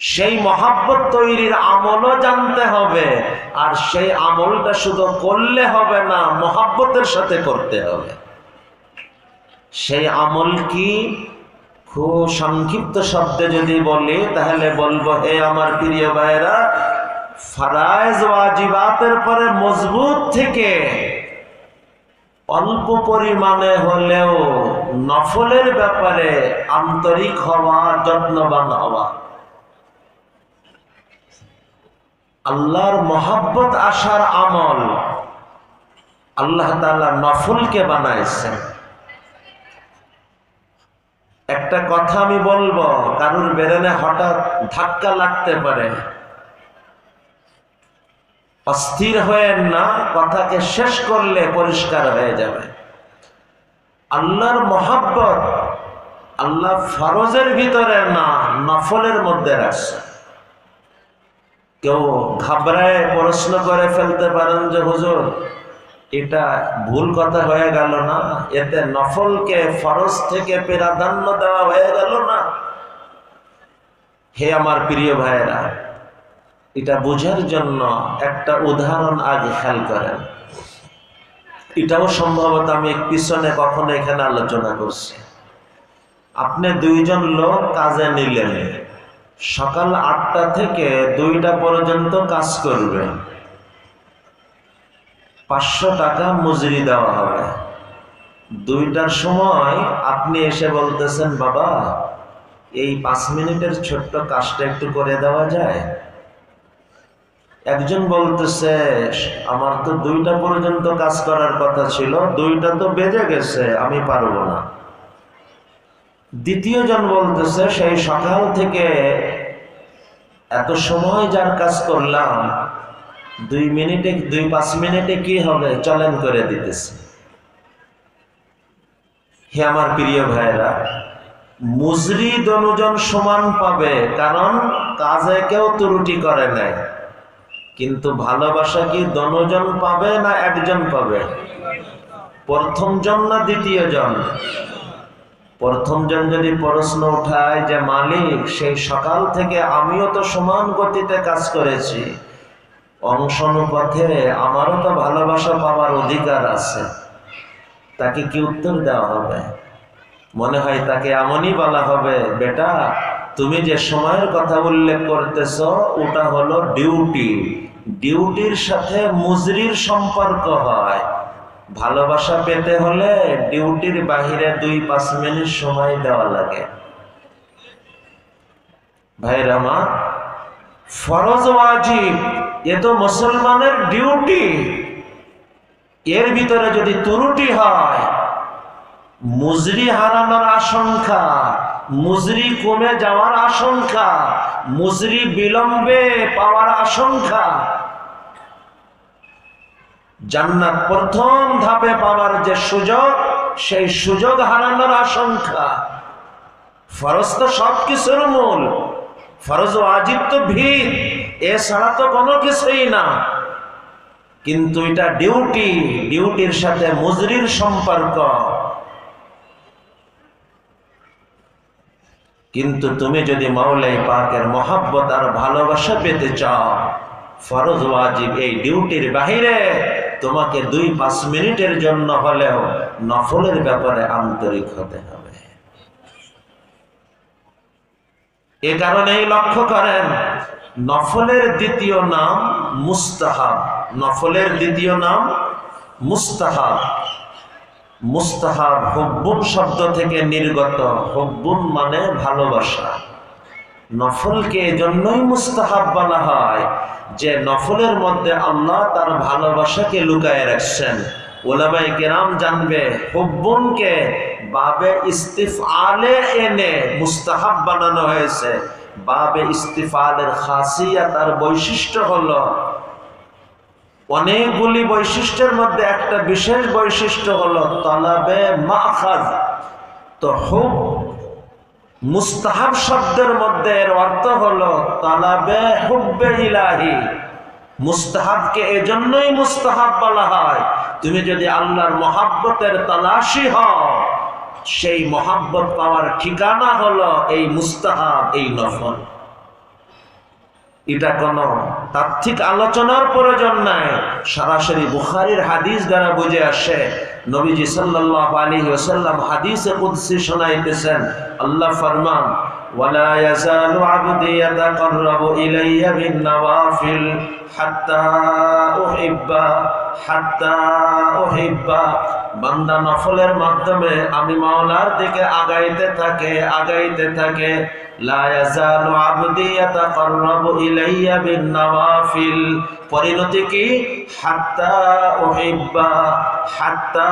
সেই মহাব্বত তৈরির আমলও জানতে হবে, আর সেই আমলটা শুধু করলে হবে না, মহাব্বতের সাথে করতে হবে। সেই আমল কি? খুব সংক্ষিপ্ত শব্দে যদি বলি, তাহলে বলব, হে আমার প্রিয় ভাইরা ফারায়জ ওয়াজিবাতের পরে মজবুত থেকে অল্প পরিমাণে হলেও নফলের ব্যাপারে আন্তরিক হওয়া, যত্নবান হওয়া। আল্লাহর মহাব্বত আসার আমল আল্লাহ তাআলা নফলকে বানাইছেন। একটা কথা আমি বলব, কারুর বেরেনে হঠাৎ ধাক্কা লাগতে পারে। অস্থির হয়েন না, কথাকে শেষ করলে পরিষ্কার হয়ে যাবে। আল্লাহর মহাব্বত আল্লাহ ফরজের ভিতরে না, নফলের মধ্যে রাখছে কেউ ঘাবড়ায় প্রশ্ন করে ফেলতে পারেন যে, হুজুর, এটা ভুল কথা হয়ে গেল না? এতে নফলকে ফরজ থেকে প্রাধান্য দেওয়া হয়ে গেল না? হে আমার প্রিয় ভাইয়েরা, এটা বোঝার জন্য একটা উদাহরণ আগে খেয়াল করেন। এটাও সম্ভবত আমি পিছনে কখনো এখানে আলোচনা করছি। আপনি দুইজন লোক কাজে নিলেন। সকাল আটটা থেকে দুইটা পর্যন্ত কাজ করবে। পাঁচশো টাকা মজুরি দেওয়া হবে। দুইটার সময় আপনি এসে বলতেছেন, বাবা, এই পাঁচ মিনিটের ছোট্ট কাজটা একটু করে দেওয়া যায়? একজন বলতেছে, আমার তো দুইটা পর্যন্ত কাজ করার কথা ছিল, দুইটা তো বেজে গেছে, আমি পারব না। দ্বিতীয় জন বলতেছে, সেই সকাল থেকে এত সময় যার কাজ করলাম, দুই মিনিটে, দুই পাঁচ মিনিটে কি হবে চলেন করে দিতেছে। হে আমার প্রিয় ভাইরা মুজরি দনুজন সমান পাবে, কারণ কাজে কেউ ত্রুটি করে নাই। কিন্তু ভালোবাসা কি দনুজন পাবে না একজন পাবে? প্রথম জন না দ্বিতীয় জন? প্রথম জন যদি প্রশ্ন উঠায় যে, মালিক, সেই সকাল থেকে আমিও তো সমান গতিতে কাজ করেছি। অনুপাতে আমারও তো ভালোবাসা পাওয়ার অধিকার আছে। তাকে কি উত্তর দেওয়া হবে? মনে হয় তাকে এমনই বলা হবে, বেটা, তুমি যে সময়ের কথা উল্লেখ করতেছ, ওটা হলো ডিউটি। ডিউটির সাথে মুজরির সম্পর্ক হয়। ভালোবাসা পেতে হলে ডিউটির বাহিরে দুই পাঁচ মিনিট সময় দেওয়া লাগে। ভাইরা আমার, ফরজ ওয়াজিব, এ তো মুসলমানের ডিউটি। এর ভিতরে যদি ত্রুটি হয়, মুজরি হারানোর আশঙ্কা, মুজরি কমে যাওয়ার আশঙ্কা, মুজরি বিলম্বে পাওয়ার আশঙ্কা জান্নাত প্রথম ধাপে পাওয়ার যে সুযোগ, সেই সুযোগ হারানোর আশঙ্কা। ফরজ তো সব কিছুর মূল, ফরজ ওয়াজিব তো ভিত এছাড়া তো কোনো কিছুই না। কিন্তু এটা ডিউটি, ডিউটির সাথে মজুরির সম্পর্ক। কিন্তু তুমি যদি মাওলাই পাকের মহাব্বত আর ভালোবাসা পেতে চাও, ফরজ ওয়াজিব এই ডিউটির বাহিরে তোমাকে দুই পাঁচ মিনিটের জন্য হলেও নফলের ব্যাপারে আন্তরিক হতে হবে। এ কারণেই লক্ষ্য করেন, নফলের দ্বিতীয় নাম মুস্তাহাব। নফলের দ্বিতীয় নাম মুস্তাহাব। মুস্তাহাব হব্বুন শব্দ থেকে নির্গত। হব্বুন মানে ভালোবাসা। নফলকে জন্যই মুস্তাহাব বলা হয় যে নফলের মধ্যে আল্লাহ তার ভালোবাসাকে লুকায় রাখছেন। ওলামাই কেরাম জানবে, হব্বুনকে বাবে ইস্তিফ আলে এনে মুস্তাহাব বানানো হয়েছে। বাবে ইস্তিফালের খাসিয়া তার বৈশিষ্ট্য হলো, অনেকগুলি বৈশিষ্ট্যের মধ্যে একটা বিশেষ বৈশিষ্ট্য হলো, তলাবে মাখাজ। তো হুব মুস্তাহাব শব্দের মধ্যে এর অর্থ হলো তলাবে হুব্বে ইলাহি। মুস্তাহাবকে এজন্যই মুস্তাহাব বলা হয়। তুমি যদি আল্লাহর মহাব্বতের তালাশি হও, সেই মহাব্বত পাওয়ার ঠিকানা হলো এই মুস্তাহাব, এই নফল। এটা কোনো তাত্ত্বিক আলোচনার প্রয়োজন নাই। সরাসরি বুখারীর হাদিস দ্বারা বুঝে আসে নবীজি সাল্লাল্লাহু আলাইহি ওয়াসাল্লাম হাদিসে কুদসি শোনাইতেছেন আল্লাহ ফরমান ইয়াজালু আবদি ইয়াতাকাররাবু ইলাইয়া বিন নওয়াফিল হাত্তা উহিব্বা হাত্তা উহিব্বা বান্দা নফলের মাধ্যমে আমি মাওলার দিকে আগাইতে থাকে আগাইতে থাকে। পরিণতি কি? হাত্তা উহিব্বা হাত্তা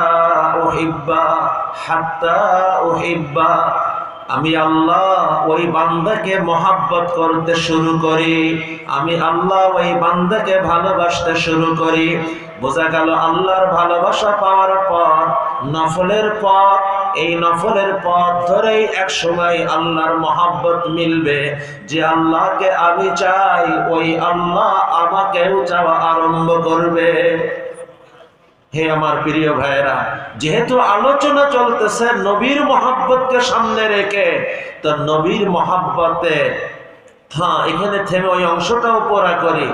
উহিব্বা হাত্তা উহিব্বা। আমি আল্লাহ ওই বান্দাকে মহাব্বত করতে শুরু করি। আমি আল্লাহ ওই বান্দাকে ভালোবাসতে শুরু করি। বোঝা গেল আল্লাহর ভালোবাসা পাওয়ার পর, নফলের পথ এই নফলের পথ ধরেই এক সময় আল্লাহর মহাব্বত মিলবে যে আল্লাহকে আমি চাই, ওই আল্লাহ আমাকেও চাওয়া আরম্ভ করবে। হে আমার প্রিয় ভাইয়েরা, যেহেতু আলোচনা চলতেছে নবীর মহাব্বতকে সামনে রেখে, তো নবীর মহাব্বতে হ্যাঁ এখানে থেমে ওই অংশটাও পড়া করি।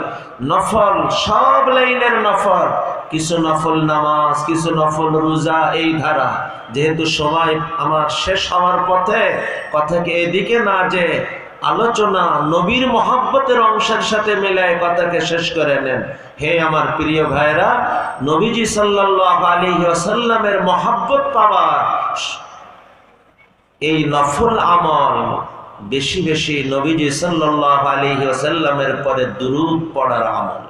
নফল, সব লাইনের নফল, কিছু নফল নামাজ, কিছু নফল রোজা, এই ধারা। যেহেতু সময় আমার শেষ হওয়ার পথে কথাকে এদিকে না যে আলোচনা নবীর মহাব্বতের অংশের সাথে মিলায় কথাকে শেষ করে নেন। হে আমার প্রিয় ভাইরা নবীজি সাল্লাল্লাহু আলাইহি ওয়াসাল্লামের মহাব্বত পাওয়ার এই নফল আমল বেশি বেশি নবীজি সাল্লাল্লাহু আলাইহি ওয়াসাল্লামের পরে দুরুদ পড়ার আমল।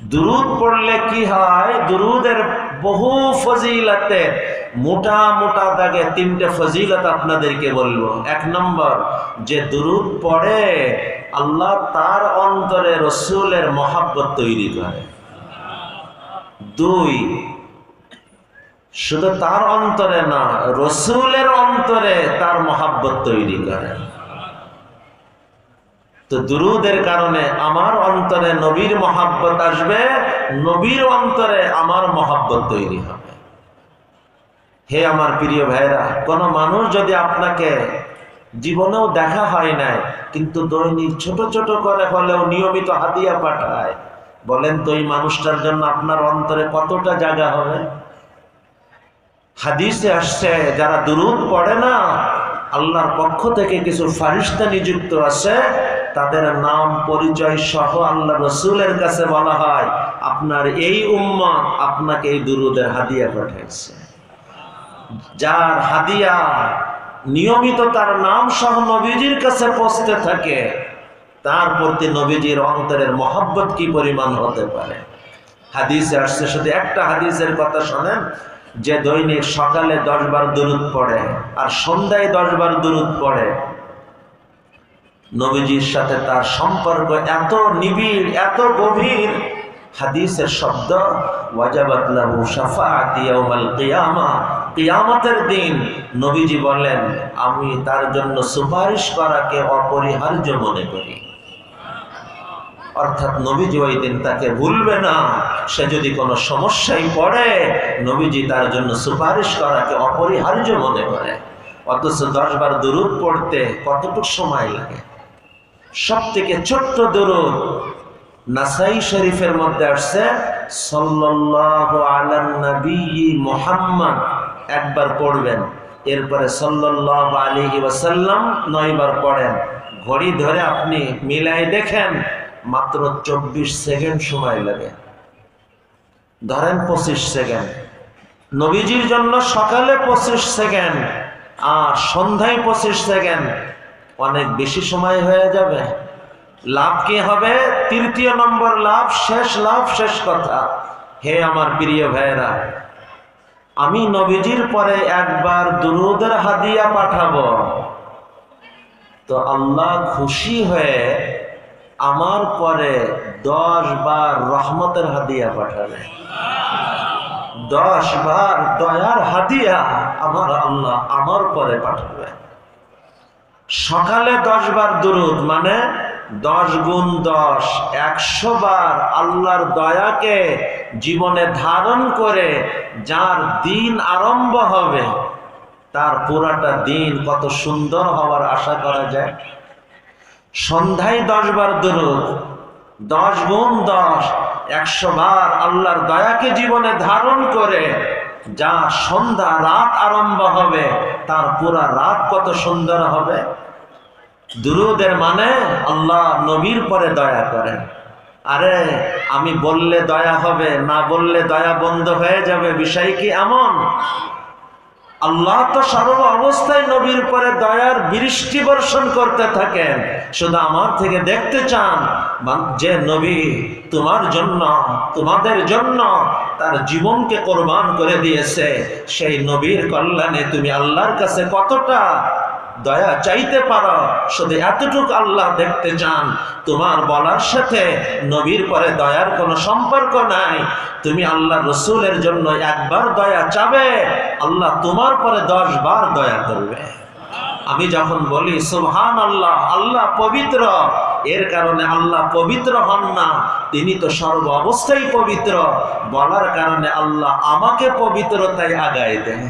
দুরুদ পড়লে কি হয়? দুরুদের বহু ফজিলতে মোটা মোটা দাগে তিনটে ফজিলত আপনাদেরকে বলব। এক নম্বর, যে দুরুদ পড়ে, আল্লাহ তার অন্তরে রসুলের মহাব্বত তৈরি করে। দুই, শুধু তার অন্তরে না, রসুলের অন্তরে তার মহাব্বত তৈরি করে। তো দুরুদের কারণে আমার অন্তরে নবীর মহাব্বত আসবে, নবীর অন্তরে আমার মহাব্বত তৈরি হবে। হে আমার প্রিয় ভাইরা কোন মানুষ যদি আপনাকে জীবনেও দেখা হয় নাই, কিন্তু দৈনিক ছোট ছোট করে হলেও নিয়মিত হাতিয়া পাঠায়, বলেন তো এই মানুষটার জন্য আপনার অন্তরে কতটা জায়গা হবে? হাদিসে আসছে, যারা দুরুদ পড়ে না, আল্লাহর পক্ষ থেকে কিছু ফারিস্তা নিযুক্ত আছে, তাদের নাম পরিচয় সহ আল্লাহ রসুলের কাছে বলা হয়, আপনার এই উম্মত আপনাকে এই দুরুদের হাদিয়া পাঠাইছে। যার হাদিয়া নিয়মিত তার নাম সহ নবীজির কাছে পৌঁছতে থাকে, তার প্রতি নবীজির অন্তরের মহব্বত কি পরিমাণ হতে পারে? হাদিসে আসছে, শুধু একটা হাদিসের কথা শোনেন, যে দৈনিক সকালে দশ বার দূরত পড়ে আর সন্ধ্যায় দশ বার দূরত পড়ে। নবীজির সাথে তার সম্পর্ক এত নিবিড়, এত গভীর। হাদিসের শব্দ, ওয়াজাবাত লাহু শাফাআতি ইয়াউমাল কিয়ামা কিয়ামতের দিন নবীজি বলেন আমি তার জন্য সুপারিশ করাকে অপরিহার্য মনে করি। অর্থাৎ নবীজি ওই দিন তাকে ভুলবে না, সে যদি কোনো সমস্যায় পড়ে, নবীজি তার জন্য সুপারিশ করাকে অপরিহার্য মনে করে। অথচ দশ বার দুরুদ পড়তে কতটুকু সময় লাগে? সব থেকে ছোট্ট দরুদ নাসাই শরীফের মধ্যে আসছে, সাল্লাল্লাহু আলা নবী মুহাম্মদ। একবার পড়বেন। এরপরে সাল্লাল্লাহু আলাইহি ওয়াসাল্লাম নয়বার পড়েন। ঘড়ি ধরে আপনি মিলাই দেখেন, মাত্র চব্বিশ সেকেন্ড সময় লাগে। ধরেন পঁচিশ সেকেন্ড। নবীজির জন্য সকালে পঁচিশ সেকেন্ড, আর সন্ধ্যায় পঁচিশ সেকেন্ড। অনেক বেশি সময় হয়ে যাবে। লাভ কি হবে? তৃতীয় নম্বর লাভ, শেষ লাভ, শেষ কথা। হে আমার প্রিয় ভাইয়েরা আমি নবীজির পরে একবার দুরুদের হাদিয়া পাঠাবো। তো আল্লাহ খুশি হয়ে আমার পরে দশ বার রহমতের হাদিয়া পাঠাবে দশ বার দয়ার হাদিয়া আমার আল্লাহ আমার পরে পাঠাবে সকালে দশ বার দুরুদ মানে দশ গুণ দশ, একশো বার আল্লাহর দয়াকে জীবনে ধারণ করে যার দিন আরম্ভ হবে, তার পুরাটা দিন কত সুন্দর হওয়ার আশা করা যায়। সন্ধ্যায় দশ বার দরুদ, দশ গুণ দশ, একশো বার আল্লাহর দয়াকে জীবনে ধারণ করে যা সন্ধ্যা রাত আরম্ভ হবে, তার পুরা রাত কত সুন্দর হবে। দুরুদের মানে আল্লাহ নবীর পরে দয়া করেন আরে, আমি বললে দয়া হবে, না বললে দয়া বন্ধ হয়ে যাবে, বিষয় কি এমন? আল্লাহ তো সর্ব অবস্থায় নবীর পরে দয়ার বৃষ্টি বর্ষণ করতে থাকেন। শুধু আমার থেকে দেখতে চান যে নবী তোমার জন্য, তোমাদের জন্য তার জীবনকে কোরবান করে দিয়েছে, সেই নবীর কল্যাণে তুমি আল্লাহর কাছে কতটা দয়া চাইতে পারো, শুধু এতটুকু আল্লাহ দেখতে চান। তোমার বলার সাথে নবীর পরে দয়ার কোনো সম্পর্ক নাই। তুমি আল্লাহ রসুলের জন্য একবার দয়া চাবে, আল্লাহ তোমার পরে দশ বার দয়া করবে। আমি যখন বলি সুবহান আল্লাহ আল্লাহ পবিত্র। এর কারণে আল্লাহ পবিত্র হন না। তিনি তো সর্ব অবস্থায় পবিত্র। বলার কারণে আল্লাহ আমাকে পবিত্রতায় আগায় দেয়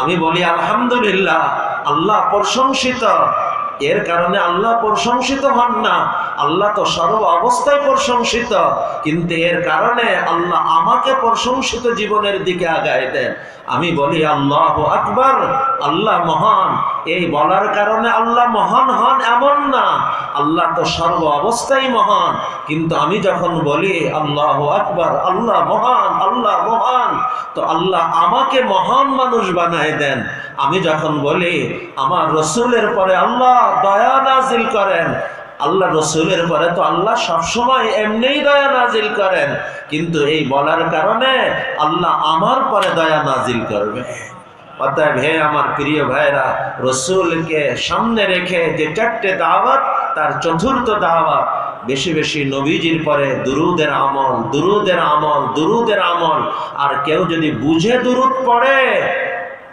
আমি বলি আলহামদুলিল্লাহ আল্লাহ প্রশংসিত। এর কারণে আল্লাহ প্রশংসিত হন না। আল্লাহ তো সর্ব অবস্থায় প্রশংসিত, কিন্তু এর কারণে আল্লাহ আমাকে প্রশংসিত জীবনের দিকে আগায় দেন। আমি বলি, আল্লাহ আকবার, আল্লাহ মহান। এই বলার কারণে আল্লাহ মহান হন এমন না। আল্লাহ তো সর্ব অবস্থায় মহান, কিন্তু আমি যখন বলি, আল্লাহ আকবার, আল্লাহ মহান আল্লাহ মহান, তো আল্লাহ আমাকে মহান মানুষ বানায় দেন। আমি যখন বলি, আমার রসুলের পরে আল্লাহ দয়া নাজিল করেন। আল্লাহ রসুলের পরে তো আল্লাহ সবসময় এমনিই দয়া নাজিল করেন। কিন্তু এই বলার কারণে আল্লাহ আমার পরে দয়া নাজিল করবে। অতএব হে আমার প্রিয় ভাইরা, রসুলকে সামনে রেখে যে চারটে দাওয়াত, তার চতুর্থ দাওয়াত, বেশি বেশি নবীজির পরে দুরুদের আমল দুরুদের আমল দুরুদের আমল। আর কেউ যদি বুঝে দুরুদ পড়ে,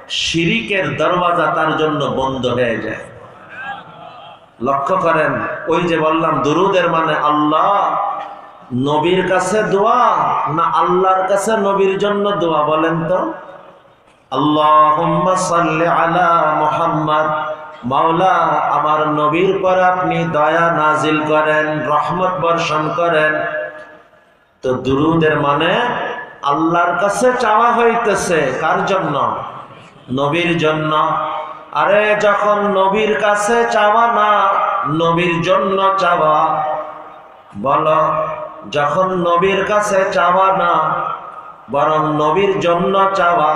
শিরিকের দরওয়াজা তার জন্য বন্ধ হয়ে যায়। লক্ষ্য করেন, ওই যে বললাম, দুরুদের মানে আল্লাহ নবীর কাছে দোয়া না আল্লাহর কাছে নবীর জন্য দোয়া বলেন তো? আল্লাহুম্মা সাল্লি আলা মুহাম্মদ। মাওলা, আমার নবীর পর আপনি দয়া নাজিল করেন, রহমত বর্ষণ করেন। তো দুরুদের মানে আল্লাহর কাছে চাওয়া হইতেছে, কার জন্য? নবীর জন্য। আরে যখন নবীর কাছে চাওয়া না, নবীর জন্য চাওয়া, বলো, যখন নবীর কাছে চাওয়া না, বরং নবীর জন্য চাওয়া,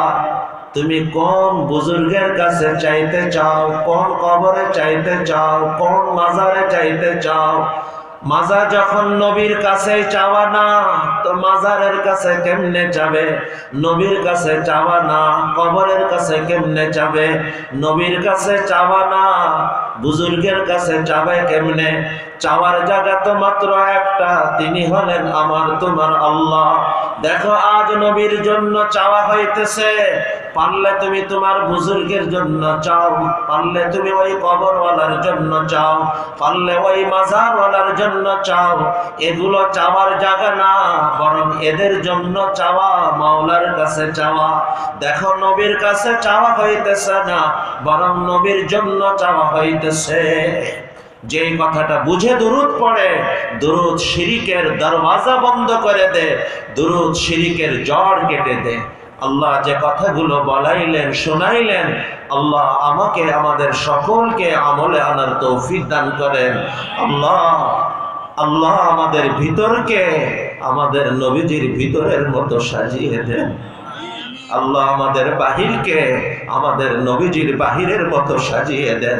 তুমি কোন বুজুর্গের কাছে চাইতে চাও, কোন কবরে চাইতে চাও, কোন মাজারে চাইতে চাও মাজার যখন নবীর কাছে চাওয়া না, তো মাজারের কাছে কেমনে যাবে? নবীর কাছে চাওয়া না, কবরের কাছে কেমনে যাবে? নবীর কাছে চাওয়া না বুজুর্গের কাছে চাবে কেমনে? চাওয়ার জায়গা তো মাত্র একটা, তিনি হলেন আমার, তোমার আল্লাহ। দেখো, আজ নবীর জন্য চাওয়া হইতেছে, পারলে তুমি তোমার বুজুর্গের জন্য চাও, পারলে তুমি ওই কবরওয়ালার জন্য চাও, পারলে ওই মাজারওয়ালার জন্য চাও। এগুলো চাওয়ার জায়গা না, বরং এদের জন্য চাওয়া, মাওলার কাছে চাওয়া। দেখো, নবীর কাছে চাওয়া হইতেছে না, বরং নবীর জন্য চাওয়া হইতেছে যে কথাটা বুঝে দুরুদ পড়ে, দুরুদ শিরিকের দরওয়াজা বন্ধ করে দে, দুরুদ শিরিকের জড় কেটে দে। আল্লাহ যে কথাগুলো বলাইলেন, শোনাইলেন, আল্লাহ আমাকে, আমাদের সকলকে আমলে আনার তৌফিক দান করেন। আল্লাহ আল্লাহ আমাদের ভিতরকে, আমাদের নবীজির ভিতরের মতো সাজিয়ে দেন। আল্লাহ আমাদের বাহিরকে, আমাদের নবীজির বাহিরের মতো সাজিয়ে দেন।